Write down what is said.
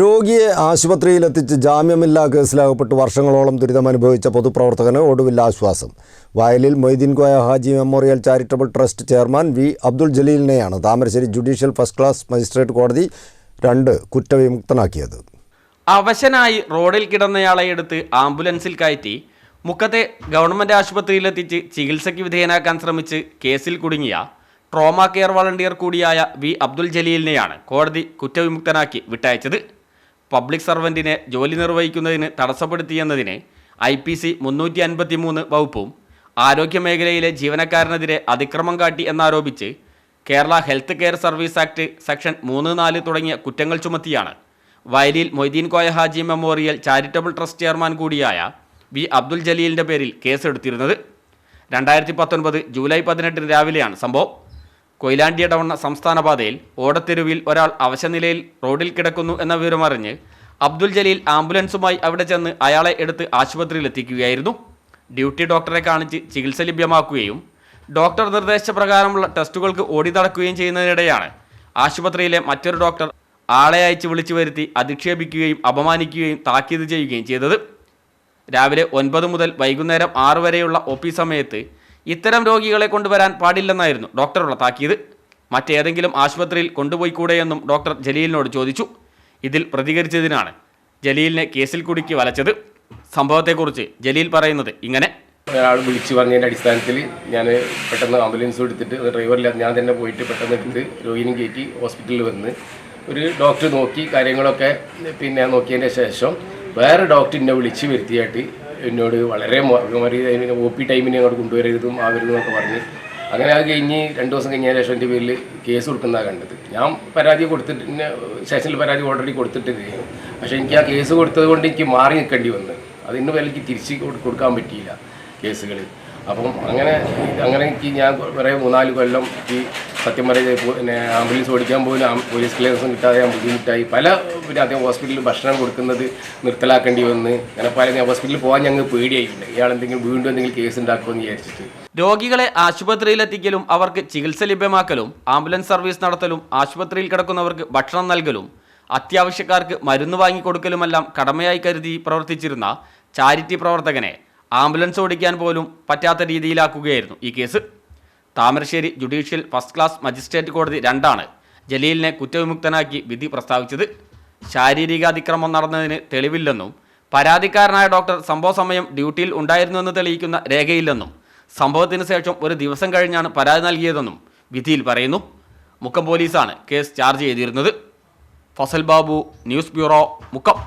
രോഗിയെ ആശുപത്രിയിലെത്തിച്ച് ജാമ്യമില്ലാ കേസിലകപ്പെട്ട് വർഷങ്ങളോളം ദുരിതമനുഭവിച്ച പൊതുപ്രവർത്തകന് ഒടുവിൽ ആശ്വാസം. വയലിൽ Moideen Koya Haji memorial charitable trust chairman V Abdul ജലീലിനെയാണ് Thamarassery judicial first class magistrate കോടതി രണ്ട് കുറ്റവിമുക്തനാക്കിയത്. അവശനായി റോഡിൽ കിടന്നയാളെ എടുത്ത് ആംബുലൻസിൽ കയറ്റി മുക്കത്തെ ഗവൺമെന്റ് ആശുപത്രിയിലെത്തിച്ച് ചികിത്സയ്ക്ക് വിധേയനാക്കാൻ ശ്രമിച്ച് കേസിൽ കുടുങ്ങിയ ട്രോമ കെയർ വളണ്ടിയർ കൂടിയായ വി അബ്ദുൽ ജലീലിനെയാണ് കോടതി കുറ്റവിമുക്തനാക്കി വിട്ടയച്ചത്. പബ്ലിക് സർവന്റിനെ ജോലി നിർവഹിക്കുന്നതിന് തടസ്സപ്പെടുത്തിയെന്നതിനെ ഐ പി സി മുന്നൂറ്റി അൻപത്തി മൂന്ന് വകുപ്പും ആരോഗ്യമേഖലയിലെ ജീവനക്കാരനെതിരെ അതിക്രമം കാട്ടി എന്നാരോപിച്ച് Kerala health care service act section മൂന്ന് നാല് തുടങ്ങിയ കുറ്റങ്ങൾ ചുമത്തിയാണ്. വയലിൽ Moideen Koya Haji memorial charitable trust chairman കൂടിയായ വി അബ്ദുൽ ജലീലിന്റെ പേരിൽ കേസെടുത്തിരുന്നത്. രണ്ടായിരത്തി പത്തൊൻപത് ജൂലൈ പതിനെട്ടിന് രാവിലെയാണ് സംഭവം. കൊയിലാണ്ടിയടവണ്ണ സംസ്ഥാന പാതയിൽ ഓടത്തെരുവിൽ ഒരാൾ അവശനിലയിൽ റോഡിൽ കിടക്കുന്നു എന്ന വിവരമറിഞ്ഞ് അബ്ദുൽ ജലീൽ ആംബുലൻസുമായി അവിടെ ചെന്ന് അയാളെ എടുത്ത് ആശുപത്രിയിൽ എത്തിക്കുകയായിരുന്നു ഡ്യൂട്ടി ഡോക്ടറെ കാണിച്ച് ചികിത്സ ലഭ്യമാക്കുകയും ഡോക്ടർ നിർദ്ദേശപ്രകാരമുള്ള ടെസ്റ്റുകൾക്ക് ഓടി നടക്കുകയും ചെയ്യുന്നതിനിടെയാണ് ആശുപത്രിയിലെ മറ്റൊരു ഡോക്ടർ ആളെ അയച്ച് വിളിച്ചു വരുത്തി അധിക്ഷേപിക്കുകയും അപമാനിക്കുകയും താക്കീത് ചെയ്യുകയും ചെയ്തത്. രാവിലെ ഒൻപത് മുതൽ വൈകുന്നേരം ആറ് വരെയുള്ള പി സമയത്ത് ഇത്തരം രോഗികളെ കൊണ്ടുവരാൻ പാടില്ലെന്നായിരുന്നു ഡോക്ടറുള്ള താക്കീത്. മറ്റേതെങ്കിലും ആശുപത്രിയിൽ കൊണ്ടുപോയിക്കൂടെയെന്നും ഡോക്ടർ ജലീലിനോട് ചോദിച്ചു. ഇതിൽ പ്രതികരിച്ചതിനാണ്. ജലീലിനെ കേസിൽ കുടുക്കി വലച്ചത് സംഭവത്തെക്കുറിച്ച് ജലീൽ പറയുന്നത് ഇങ്ങനെ. ഒരാൾ വിളിച്ചു പറഞ്ഞതിന്റെ അടിസ്ഥാനത്തിൽ ഞാൻ പെട്ടെന്ന് ആംബുലൻസ് എടുത്തിട്ട് ഡ്രൈവറില്ല ഞാൻ തന്നെ പോയിട്ട് പെട്ടെന്ന് എടുത്ത് രോഗിനും കയറ്റി ഹോസ്പിറ്റലിൽ വന്ന് ഒരു ഡോക്ടർ നോക്കി കാര്യങ്ങളൊക്കെ പിന്നെ നോക്കിയതിന്റെ ശേഷം വേറെ ഡോക്ടറിനെ വിളിച്ച് വരുത്തിയായിട്ട് എന്നോട് വളരെ ഒ പി ടൈമിനെ അങ്ങോട്ട് കൊണ്ടുവരരുതും ആവരുതും എന്നൊക്കെ പറഞ്ഞ് അങ്ങനെ അത് കഴിഞ്ഞ് രണ്ട് ദിവസം കഴിഞ്ഞ ശേഷം എന്റെ പേരിൽ കേസ് കൊടുക്കുന്നതാണ് കണ്ടത്. ഞാൻ പരാതി കൊടുത്തിട്ട് സ്റ്റേഷനിൽ പരാതി ഓൾറെഡി കൊടുത്തിട്ടുണ്ട്. പക്ഷേ എനിക്ക് ആ കേസ് കൊടുത്തത് കൊണ്ട് എനിക്ക് മാറി നിൽക്കേണ്ടി വന്നു. അതിന് എനിക്ക് തിരിച്ച് കൊടുക്കാൻ പറ്റിയില്ല കേസുകൾ അപ്പം അങ്ങനെ അങ്ങനെ എനിക്ക് ഞാൻ കുറേ മൂന്നാൽ കൊല്ലം ഈ സത്യം പറയുന്നത് പിന്നെ ആംബുലൻസ് ഓടിക്കാൻ പോലും പോലീസ് ക്ലിയറൻസും കിട്ടാതെ ഞാൻ ബുദ്ധിമുട്ടായി പല പിന്നെ അദ്ദേഹം ഹോസ്പിറ്റലിൽ ഭക്ഷണം കൊടുക്കുന്നത് നിർത്തലാക്കേണ്ടി വന്ന്. അങ്ങനെ പല ഹോസ്പിറ്റലിൽ പോകാൻ ഞങ്ങൾ പേടിയായിട്ടുണ്ട്. ഇയാൾ എന്തെങ്കിലും വീണ്ടും എന്തെങ്കിലും കേസ് ഉണ്ടാക്കുമെന്ന് വിചാരിച്ചിട്ട്. രോഗികളെ ആശുപത്രിയിലെത്തിക്കലും അവർക്ക് ചികിത്സ ലഭ്യമാക്കലും ആംബുലൻസ് സർവീസ് നടത്തലും ആശുപത്രിയിൽ കിടക്കുന്നവർക്ക് ഭക്ഷണം നൽകലും അത്യാവശ്യക്കാർക്ക് മരുന്ന് വാങ്ങിക്കൊടുക്കലുമെല്ലാം കടമയായി കരുതി പ്രവർത്തിച്ചിരുന്ന ചാരിറ്റി പ്രവർത്തകനെ ആംബുലൻസ് ഓടിക്കാൻ പോലും പറ്റാത്ത രീതിയിലാക്കുകയായിരുന്നു ഈ case. Thamarassery judicial first class magistrate കോടതി രണ്ടാണ് ജലീലിനെ കുറ്റവിമുക്തനാക്കി വിധി പ്രസ്താവിച്ചത്. ശാരീരികാതിക്രമം നടന്നതിന് തെളിവില്ലെന്നും പരാതിക്കാരനായ ഡോക്ടർ സംഭവ സമയം ഡ്യൂട്ടിയിൽ ഉണ്ടായിരുന്നുവെന്ന് തെളിയിക്കുന്ന രേഖയില്ലെന്നും സംഭവത്തിന് ശേഷം ഒരു ദിവസം കഴിഞ്ഞാണ് പരാതി നൽകിയതെന്നും വിധിയിൽ പറയുന്നു. മുക്കം പോലീസാണ് കേസ് ചാർജ് ചെയ്തിരുന്നത്. Fazal Babu news bureau Mukkam.